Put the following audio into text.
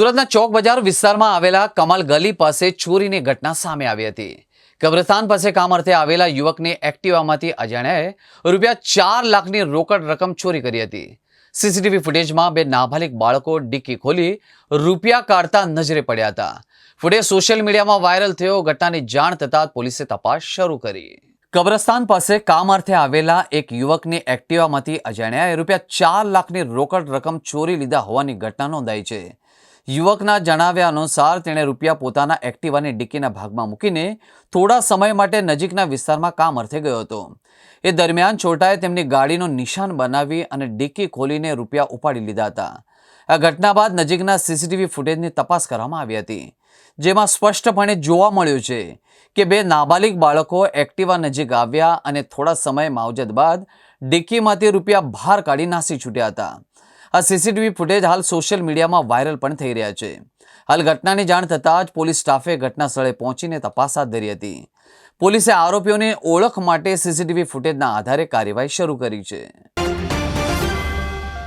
સુરતના ચોક બજાર વિસ્તારમાં આવેલા કમલ ગલી પાસે ચોરીની ઘટના સામે આવી હતી. કબ્રસ્તાન પાસે કામ અર્થે આવેલા યુવકની એક્ટિવામાંથી અજાણ્યાએ રૂપિયા ચાર લાખની રોકડ રકમ ચોરી કરી હતી. સીસીટીવી ફૂટેજમાં બે નાબાલિક બાળકો ડિક્કી ખોલી રૂપિયા કાઢતા નજરે પડ્યા હતા. ફૂટેજ સોશિયલ મીડિયામાં વાયરલ થયો, ઘટનાની જાણ થતાં પોલીસે તપાસ શરૂ કરી. કબ્રસ્તાન પાસે કામ અર્થે આવેલા એક યુવકની એક્ટિવામાંથી અજાણ્યાએ રૂપિયા ચાર લાખની રોકડ રકમ ચોરી લીધા હોવાની ઘટના નોંધાઈ છે. યુવકના જણાવ્યા અનુસાર તેણે રૂપિયા પોતાના એક્ટિવાની ડિક્કીના ભાગમાં મૂકીને થોડા સમય માટે નજીકના વિસ્તારમાં કામ અર્થે ગયો હતો. એ દરમિયાન છોટાએ તેમની ગાડીનું નિશાન બનાવી અને ડિક્કી ખોલીને રૂપિયા ઉપાડી લીધા હતા. આ ઘટના બાદ નજીકના સીસીટીવી ફૂટેજની તપાસ કરવામાં આવી હતી, જેમાં સ્પષ્ટપણે જોવા મળ્યું છે કે બે નાબાલિગ બાળકો એક્ટિવા નજીક આવ્યા અને થોડા સમય માવજત બાદ ડિક્કીમાંથી રૂપિયા બહાર કાઢી નાસી છૂટ્યા હતા. આ સીસીટીવી ફૂટેજ હાલ સોશિયલ મીડિયામાં વાયરલ પણ થઈ રહ્યા છે. હાલ ઘટનાની જાણ થતાં જ પોલીસ સ્ટાફે ઘટના સ્થળે પહોંચીને તપાસ હાથ ધરી હતી. પોલીસે આરોપીઓની ઓળખ માટે સીસીટીવી ફૂટેજના આધારે કાર્યવાહી શરૂ કરી છે.